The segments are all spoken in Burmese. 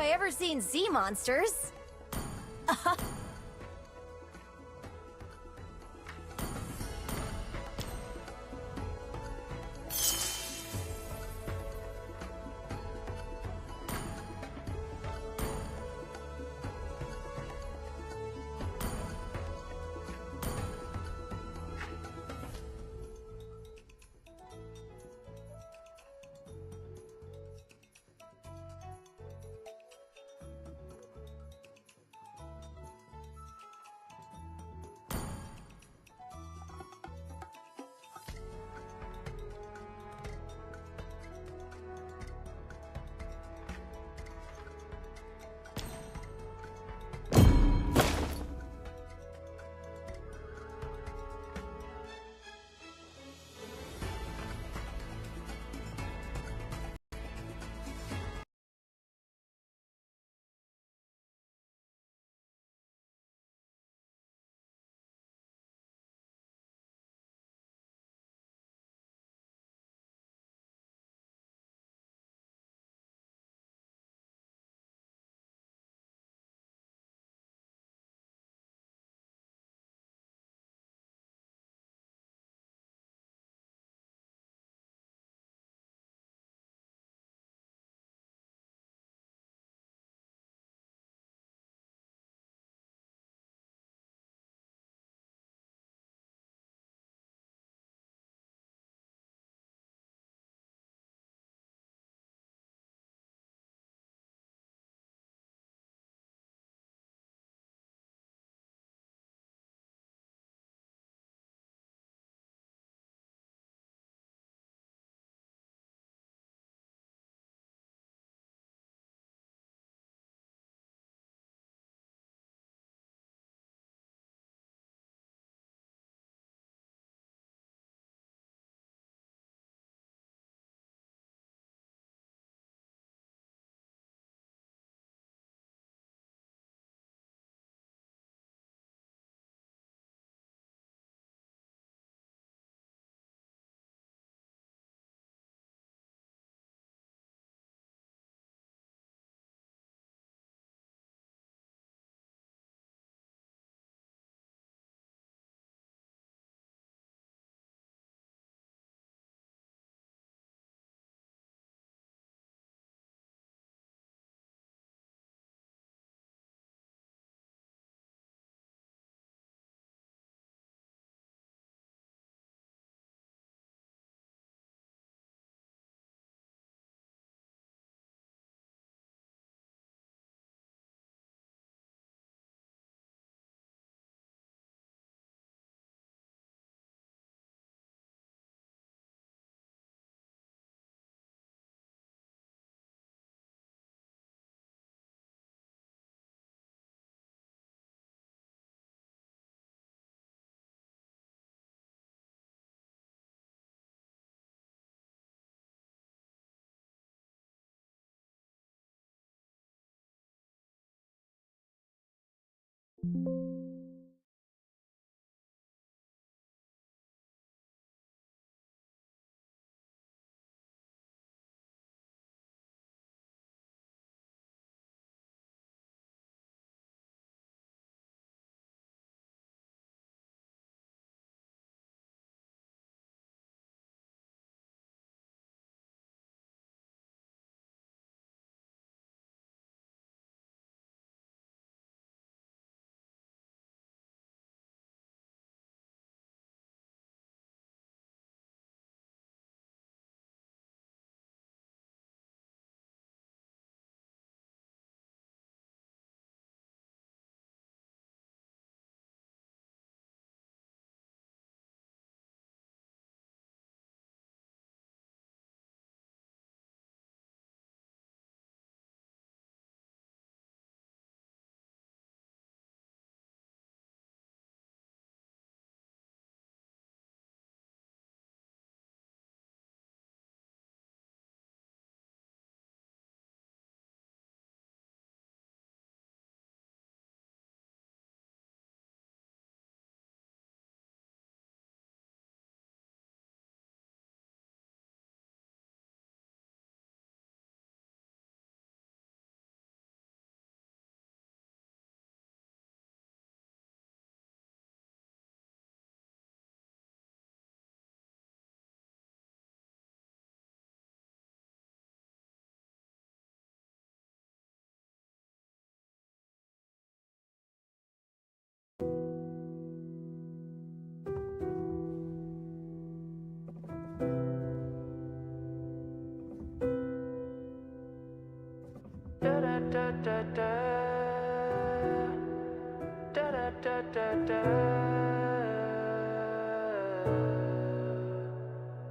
I ever seen Z monsters? you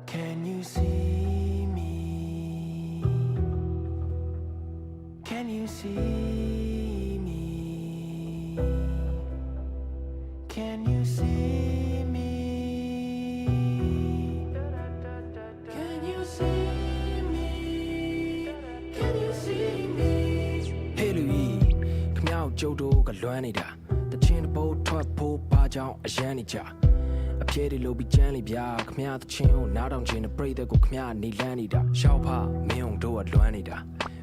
Can you see me? Can you see လွမ်းနေတာတချင်းတစ်ပုတ်ထွက်ဖို့ပါကြောင်းအရန်နေကြအပြဲတွေလိုပြီးကြမ်းလိဗျာခမောက်တချင်းကိုနားတောင်ချင်းနဲ့ပြိသက်ကိုခမောက်နေလန်းနေတာရှောက်ဖမင်းအောင်တို့ကလွမ်းနေတာ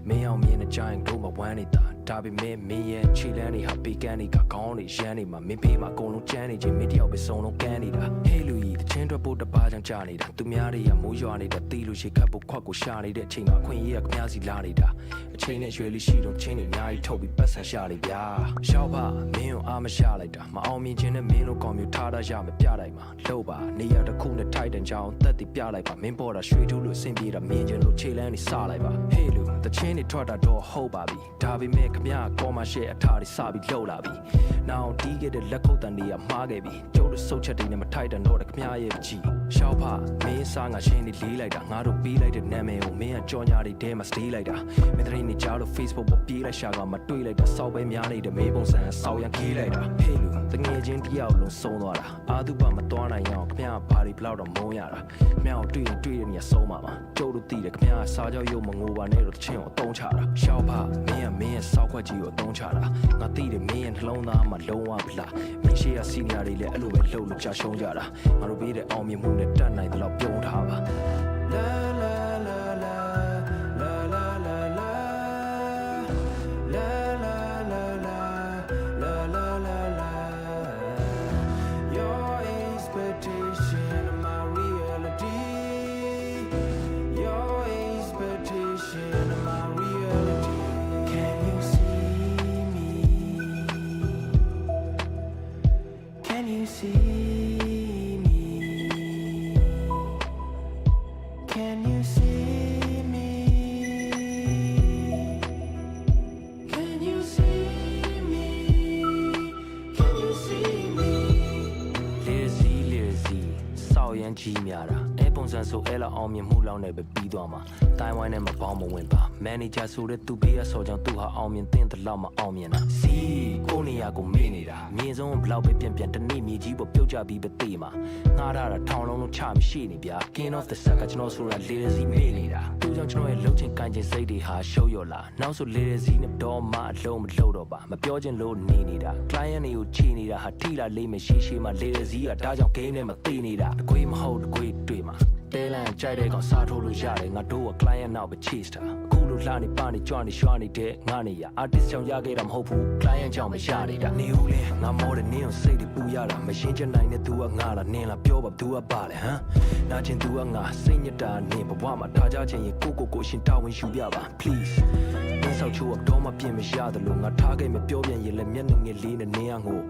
မင်းအောင်မြင်တဲ့ကြိုင်တို့မဝမ်းနေတာ ဒါပေမဲ့မင်းရဲ့ခြေလန်းတွေဟာပေကန်တွေကခေါင်းတွေရမ်းနေမှာမင်းဖေးမှာအကုန်လုံးကြမ်းနေချင်းမင်းတယောက်ပဲစုံလုံးကန်းနေတာဟေးလူကြီးတချင်းထွက်ဖို့တပားကြောင့်ကြာနေတာသူများတွေကမိုးရွာနေတာတီးလို့ရှိခတ်ဖို့ခွက်ကိုရှာနေတဲ့အချိန်မှာအခွင့်အရေးကခမောက်စီလာနေတာအချိန်နဲ့ရွယ်လေးရှိတော့ချင်းတွေအများကြီးထုတ်ပြီးပတ်ဆံရှာနေဗျာရှောက်ဖမင်းကိုအားမရှာလိုက်တာမအောင်မြင်ခြင်းနဲ့မင်းလိုကောင်မျိုးထားတာရမပြလိုက်မှာလှုပ်ပါနေရာတစ်ခုနဲ့ထိုက်တန်ကြောင်တက်တည်ပြလိုက်ပါမင်းပေါ်တာရွှေထူးလို့အဆင်ပြေတာမြင်ခြင်းလို့ခြေလန်းနေစလိုက်ပါဟေးလူတချင်းတွေထွက်တာတော့ဟုတ်ပါပြီဒါပေမဲ့ခမရကောမရှယ်အထာတွေစပြီးလှုပ်လာပြီနောက်တီးခဲ့တဲ့လက်ခုပ်တန်တွေကမှားခဲ့ပြီကျုပ်တို့စုတ်ချက်တွေနဲ့မထိုက်တန်တော့တဲ့ခမရရဲ့ကြည်ရှောက်ဖမင်းစားငါရှင်းနေလေးလိုက်တာငါတို့ပေးလိုက်တဲ့နာမည်ကိုမင်းကကြော်ညာတွေတဲမှာစတေးလိုက်တာမင်းတို့နေကြလို့ Facebook ပေါ်ပြေးလိုက်ရှာကမတွေ့လိုက်တာစောက်ပဲများနေတဲ့မေးပုံစံစောက်ရန်ခေးလိုက်တာဟေးလူတငယ်ချင်းတယောက်လုံးဆုံးသွားတာအာသူပမသွားနိုင်အောင်ခမရဘာတွေဘလောက်တော့မုန်းရတာခမရကိုတွေ့ရင်တွေ့တဲ့နေရာဆုံးပါမှာကျုပ်တို့သိတယ်ခမရစားကြောက်ရုပ်မငိုပါနဲ့တော့တချင်းကိုအတုံးချတာရှောက်ဖမင်းကမင်းရဲ့စောက်ခွက်ကြီးကိုအတုံးချတာငါသိတယ်မင်းရဲ့နှလုံးသားမှာလုံးဝဗလားမင်းရှိရစီနီယာတွေလည်းအဲ့လိုပဲလှုပ်လို့ကြာရှုံးကြတာငါတို့ပေးတဲ့အောင်မြင်မှုနဲ့တတ်နိုင်တယ်လို့ပြုံးထားပါလာ ပေါင်းမဝင်ပါမန်နေဂျာဆိုတဲ့သူပေးရဆော်ကြောင့်သူဟာအောင်မြင်တဲ့တလောက်မအောင်မြင်တာစီကိုနေရာကိုမေ့နေတာမြင်ဆုံးဘလောက်ပဲပြန်ပြန်တနေ့မြေကြီးပေါ်ပြုတ်ကြပြီးပဲတေးမှာငားထားတာထောင်လုံးလုံးချမရှိနေဗျာ King of the Sack ကကျွန်တော်ဆိုတာလေစီမေ့နေတာသူကြောင့်ကျွန်တော်ရဲ့လှုပ်ချင်ကန်ချင်စိတ်တွေဟာရှုပ်ရော်လာနောက်ဆိုလေစီနဲ့တော့မှအလုံးမလှုပ်တော့ပါမပြောချင်လို့နေနေတာ client တွေကိုချေနေတာဟာထိလာလေးမရှိရှိမှလေစီကဒါကြောင့် game နဲ့မသိနေတာတကွေးမဟုတ်တကွေးတွေ့မှာ တဲလန်ကြိုက်တဲ့ကောင်စားထိုးလို့ရတယ်ငါတို့က client နောက်ပဲ chase တာအခုလိုလှနေပနေကြွနေရွှာနေတဲ့ငါနေရ artist ကြောင့်ရခဲ့တာမဟုတ်ဘူး client ကြောင့်မရနေတာနေဦးလဲငါမောတဲ့နင်းကိုစိတ်တွေပူရတာမရှင်းချင်နိုင်တဲ့ तू ကငါလားနင်းလားပြောပါ तू ကပါလေဟမ်နာကျင် तू ကငါစိတ်ညစ်တာနင်းဘဝမှာထားကြခြင်းရင်ကိုကိုကိုရှင်တာဝန်ယူပြပါ please နင်းဆောက်ချိုးတော့မှပြင်မရတယ်လို့ငါထားခဲ့မပြောပြန်ရင်လည်းမျက်နှာငယ်လေးနဲ့နင်းအောင်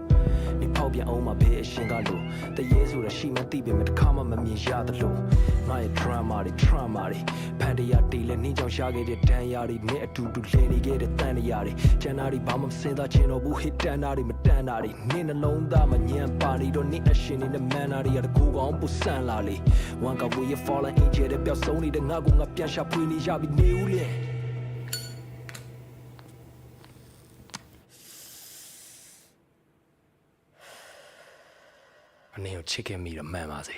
နေပေါက်ပြန်အောင်မဘေးအရှင်ကလို့တရေဆိုတာရှိမှသိပေမဲ့တစ်ခါမှမမြင်ရတယ်လို့ငါရဲ့ drama တွေ trauma တွေဖန်တရားတီလည်းနှင်းကြောင်ရှာခဲ့တဲ့တန်ရာတွေနဲ့အတူတူလဲနေခဲ့တဲ့တန်ရာတွေကျန်တာတွေဘာမှမစင်သားချင်တော့ဘူး hit တန်တာတွေမတန်တာတွေနင်းနှလုံးသားမညံပါနေတော့နင်းအရှင်နေနဲ့ man တာတွေကတကူကောင်းပူဆန်လာလေ one cup with your fallen angel တဲ့ပျောက်ဆုံးနေတဲ့ငါကငါပြန်ရှာဖွေနေရပြီနေဦးလေ အနေကိုချစ်ခဲ့မိတော့မှန်ပါစေ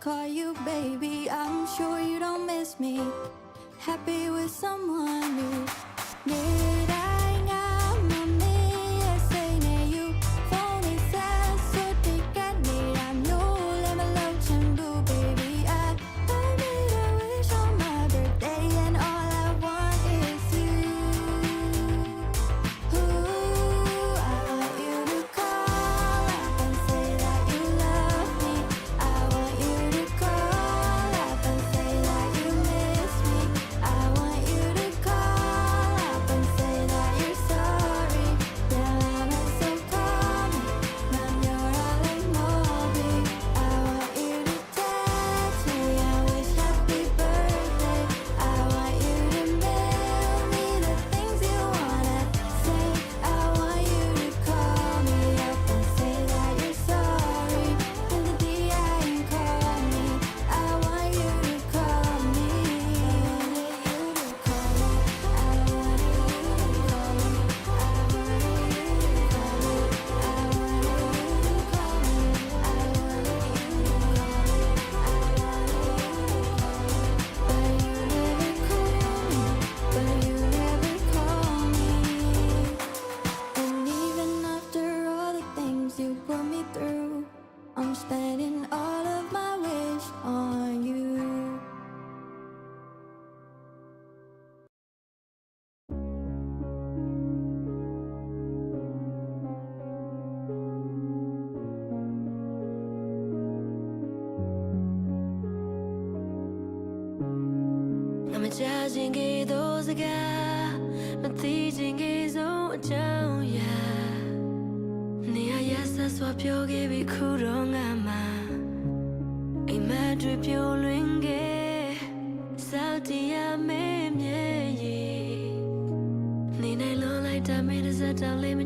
call you baby. I'm sure you don't miss me. Happy with someone.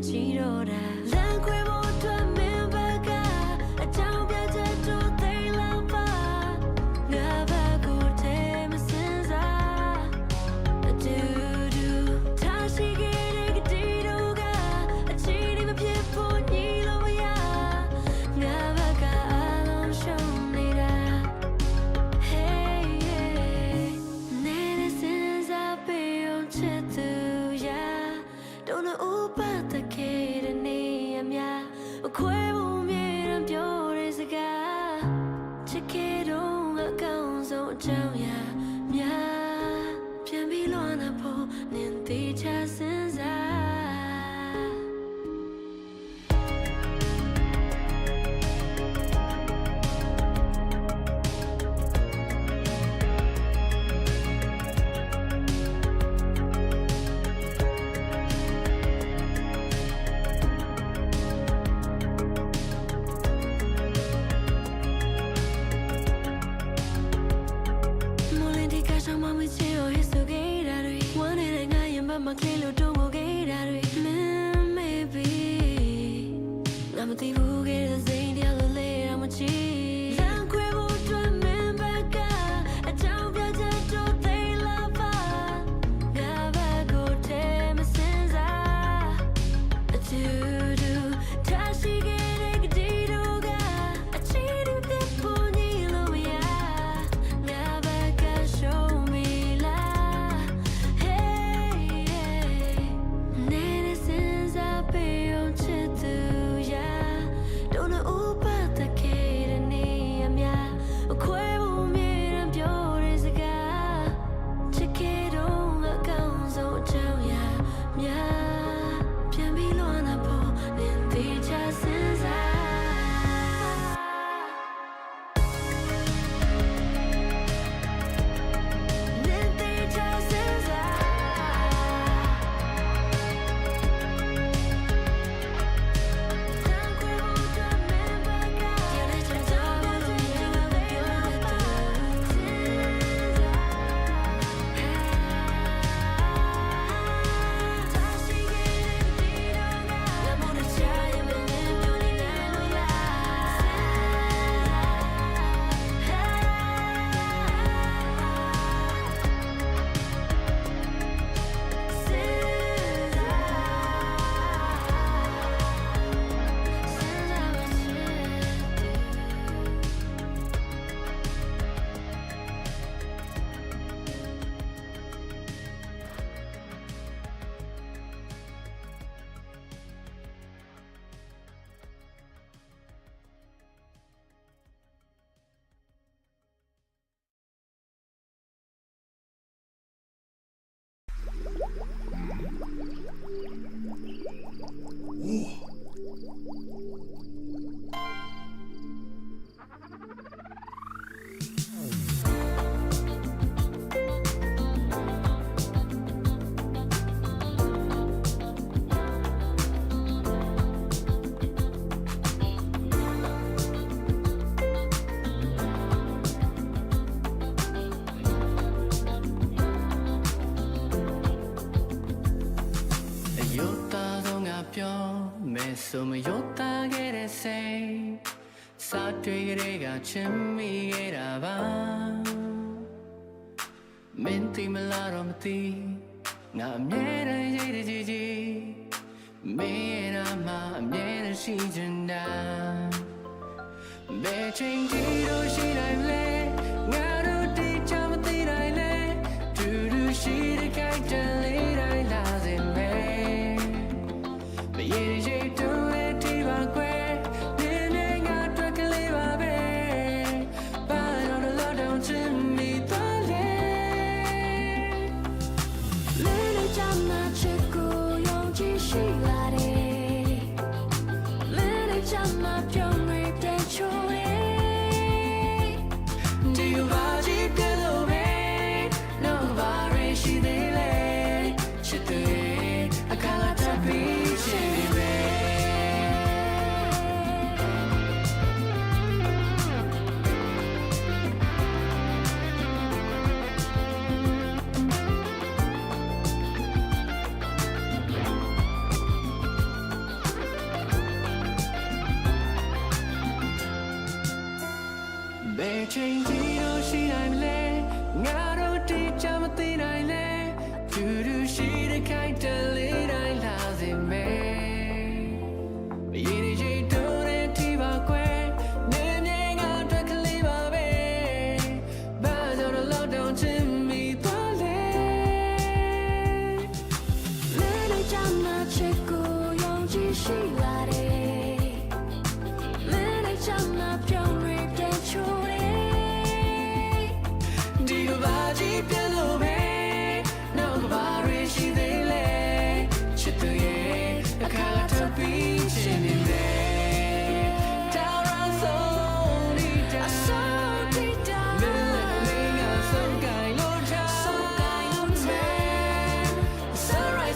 ကြည့်တော့တာလမ်းခွေပေါ် 照耀 ချင်မိရတာပါမင်းတိမလာတော့မသိငါအမြဲတမ်းရေးတဲ့ကြည်ကြည်မင်းရဲ့နာမအမြဲတမ်းရှိချင်တာဘယ်ချိန်ကြည့်လို့ရှိတိုင်းလဲငါတို့တိတ်ချမသိတိုင်းလဲဒူဒူရှိတဲ့ character ချိန်ကြီးတော့ရှိနိုင်မလဲငါတို့တိတ်ချမသိနိုင်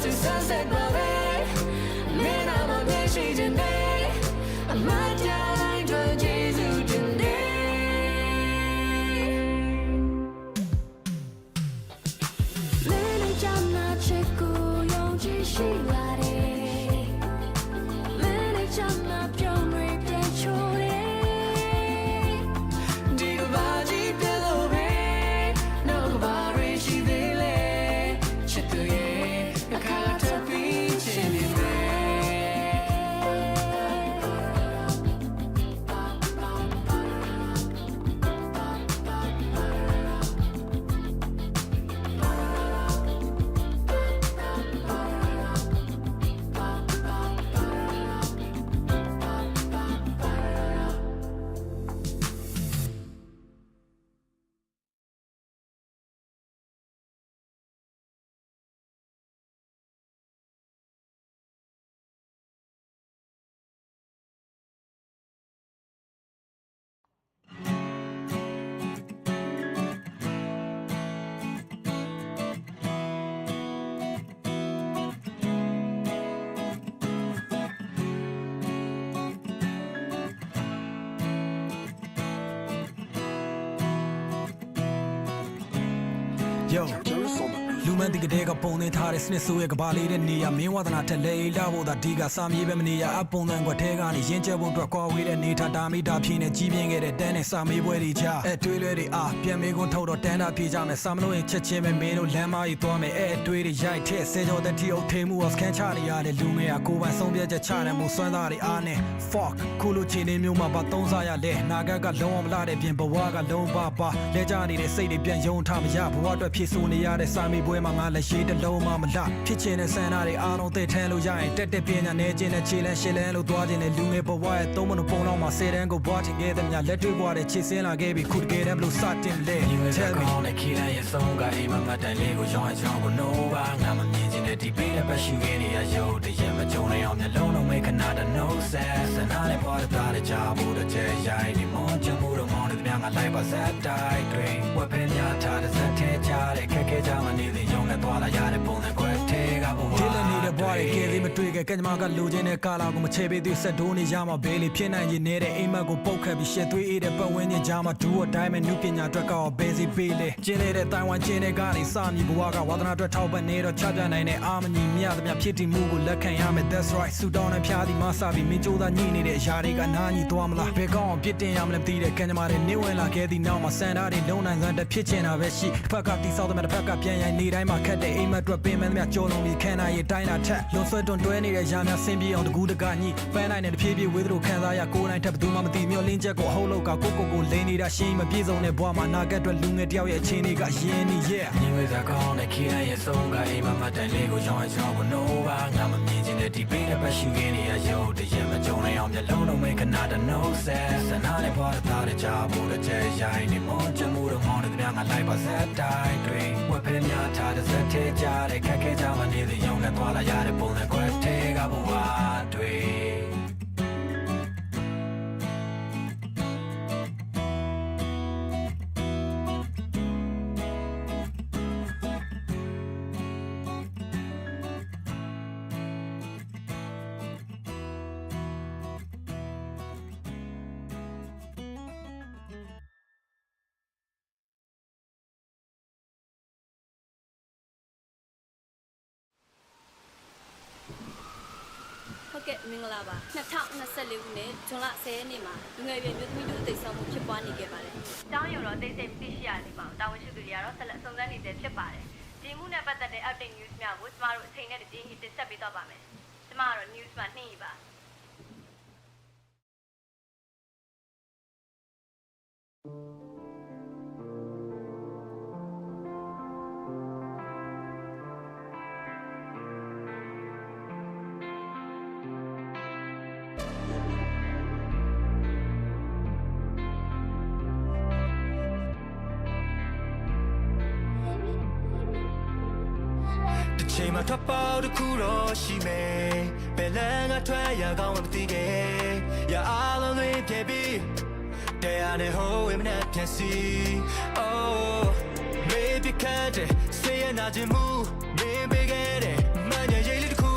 to sunset, but hey, man, I'm a bitch, she didn't. Yo လူမန်ဒီကတဲ့ကပုံနေထားတဲ့စနစ်ဆိုးရဲ့ကဘာလေးတဲ့နေရမင်းဝဒနာထက်လေလာဖို့သာဒီကစာမြေပဲမနေရအပုံသံကွက်ထဲကနေရင်းကျက်ဖို့အတွက်ကွာဝေးတဲ့နေထားတာမီတာဖြင်းနဲ့ကြီးပြင်းခဲ့တဲ့တန်းနဲ့စာမေးပွဲတွေကြားအဲတွေးလွဲတွေအားပြန်မေးခွန်းထုတ်တော့တန်းတာပြေးကြမယ်စာမလို့ရင်ချက်ချင်းပဲမင်းတို့လမ်းမကြီးသွားမယ်အဲတွေးတွေရိုက်ထက်ဆဲကြောတဲ့တီအုပ်ထိမှုအောင်စကန်ချနေရတဲ့လူငယ်ကကိုယ်ပိုင်ဆုံးဖြတ်ချက်ချတယ်မို့စွမ်းသားတွေအားနဲ့ fuck ခုလိုချင်နေမျိုးမှာပါသုံးစားရလဲနာဂတ်ကလုံးဝမလာတဲ့ပြင်ဘဝကလုံးပါပါလဲကြနေတဲ့စိတ်တွေပြန်ယုံထားမရဘဝအတွက်ဖြစ်ဆိုနေရတဲ့စာမေးပွဲမှာငါလက်ရှိတစ်လုံးမှမလားဖြစ်ချင်တဲ့ဆန္ဒတွေအားလုံးသိထမ်းလို့ရရင်တက်တက်ပြင်းညာနေခြင်းနဲ့ခြေလန်းရှည်လန်းလို့သွားခြင်းနဲ့လူငယ်ဘဝရဲ့သုံးမလို့ပုံတော့မှာဆယ်တန်းကိုဘွားချင်ခဲ့တဲ့များလက်တွေ့ဘဝတဲ့ခြေစင်းလာခဲ့ပြီးခုတကယ်တမ်းဘလို့စတင်လဲ Tell me နဲ့ခီလိုက်ရဲ့ဆုံးကအိမ်မှာမတ်တိုင်လေးကိုရောင်းချောင်းကို no ဘာငါမမြင်ချင်တဲ့ဒီပေးတဲ့ပတ်ရှူရင်းနေရရုပ်တရက်မကြုံနိုင်အောင်မျက်လုံးလုံးမိတ်ခဏတ no sense စနာနဲ့ပေါ်တာတဲ့ကြားဖို့တဲ့ကြဲရိုင်းဒီမွန်ချမှုတော့မော င်းတဲ့များငါလိုက်ပါဇက်တိုက်တွင်ဝက်ပင်များထားတဲ့ဇက်ထဲချတဲ့ခက်ခဲကြမနေသေးရုံနဲ့သွားလာရတဲ့ပုံစံကွက်ထဲကဘဝဒီလနေ တဲ့ဘွားတွေကဲသေးမတွေ့ခဲ့ကကြမကလိုချင်တဲ့ကာလာကိုမချေပေးသေးဆက်ဒိုးနေရမှာဘေးလေးဖြစ်နိုင်ရင်နေတဲ့အိမ်မက်ကိုပုတ်ခတ်ပြီးရှက်သွေးအေးတဲ့ပတ်ဝန်းကျင်ကြားမှာဒူအတိုင်းမဲ့နုပညာအတွက်ကောဘယ်စီပေးလဲကျင်းနေတဲ့တိုင်ဝမ်ကျင်းတဲ့ကနေစမြည်ဘွားကဝါသနာအတွက်ထောက်ပံ့နေတော့ချပြနိုင်တဲ့အာမညီမြသမျှဖြစ်တည်မှုကိုလက်ခံရမယ် that's right ဆူတောင်းနဲ့ဖျားသည်မဆပြီးမင်းကြိုးသားညှိနေတဲ့အရာတွေကနားညီသွားမလားဘယ်ကောင်းအောင်ပြစ်တင်ရမလဲမသိတဲ့ကံကြမ္မာတွေနေဝင်လာခဲ့သည့်နောက်မှာစံသားတွေလုံးနိုင်စမ်းတဲ့ဖြစ်ချင်တာပဲရှိတစ်ဖက်ကတိဆောက်တဲ့တစ်ဖက်ကပြန်ရိုင်နေတိုင်းမှာခက်တဲ့အိမ်မက်အတွက်ပင်မသမျှကြောလုံးပြီးခံနိုင်ရတိုင်းတာထက်လွန်ဆွဲတွန်တွဲနေတဲ့ရာများဆင်းပြေအောင်တကူတကညှိပန်းနိုင်တဲ့တဖြည်းဖြည်းဝေးသလိုခံစားရကိုယ်နိုင်ထက်ဘယ်သူမှမသိမျောလင်းချက်ကိုအဟုတ်လောက်ကကိုကိုကိုလိန်နေတာရှင်းမပြေဆုံးတဲ့ဘဝမှာနာဂတ်အတွက်လူငယ်တယောက်ရဲ့အခြေအနေကရင်းနေရဲ့မြင်ဝေစားကောင်းတဲ့ခီလိုက်ရဲ့ဆုံးကအိမ်မှာမတ်တိုင်လေးကိုရောင်းချောင်းကို no ဘာငါမမြင်ချင်တဲ့ဒီပေးတဲ့ပတ်ရှူရင်းနေရရုပ်တရက်မကြုံနိုင်အောင်မျက်လုံးလုံးမိတ်ခဏတ no sense စနာနဲ့ပေါ်တာတဲ့ကြားဖို့တဲ့ကြဲရိုင်းဒီမွန်ချမှုတော့မော င်းတဲ့များငါလိုက်ပါဇက်တိုက်တွင်ဝက်ပင်များထားတဲ့ဇက်ထဲကြတဲ့ခက်ခဲကြမနေသေးရုံနဲ့သွားလာရတဲ့ပုံစံကွက်ထဲကဘဝတွေဟုတ် 2024ခုနှစ်ဇွန်လ10ရက်နေ့မှာလူငယ်ပြည်မြို့သမီးတို့တိတ်ဆောက်မှုဖြစ်ပွားနေခဲ့ပါတယ်။တောင်းရုံတော့တိတ်တိတ်သိရှိရနေပါဘူး။တာဝန်ရှိသူတွေကတော့ဆက်လက်စုံစမ်းနေသေးဖြစ်ပါတယ်။ဒီမှုနဲ့ပတ်သက်တဲ့ update news များကိုကျမတို့အချိန်နဲ့တပြေးညီတင်ဆက်ပေးတော့ပါမယ်။ကျမကတော့ news မှာနှင်းရီပါ။ ထွက်ပေါက်တစ်ခုတော့ရှိမယ်ဘယ်လန်းကထွက်ရကောင်းမှမသိခဲ့ရအားလုံးတွေပြည့်ပြီးတရားနဲ့ဟိုးဝိမနဲ့ပြန်စီ Oh မေးပြခတ်တဲ့ဆေးရနာခြင်းမူမင်းပေးခဲ့တဲ့မန်ရရေးလေးတစ်ခု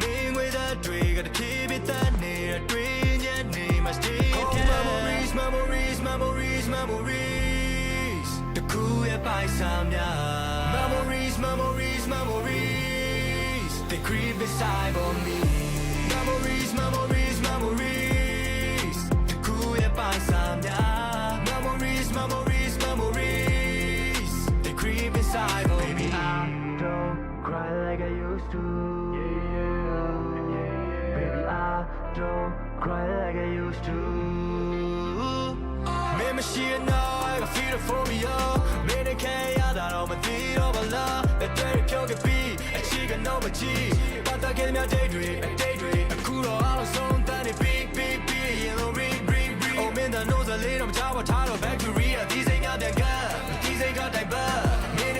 မင်းငွေသားတွေကတဖြည်းဖြည်းတန်းနေတဲ့တွေ့ညနေမှာ stay memories memories memories memories တခုရဲ့ပိုင်စားများ memories memories memories they creep beside on me memories memories memories တခုရဲ့ပိုင်စားများ memories memories memories they creep beside on me I don't cry like I used to baby I don't cry like I used to Man, machine now, I can feel it for me, yo. Man, I can't hear that on my feet, oh, but love. The day you can be, a chicken, no, my G. But I get me a daydream, a daydream. A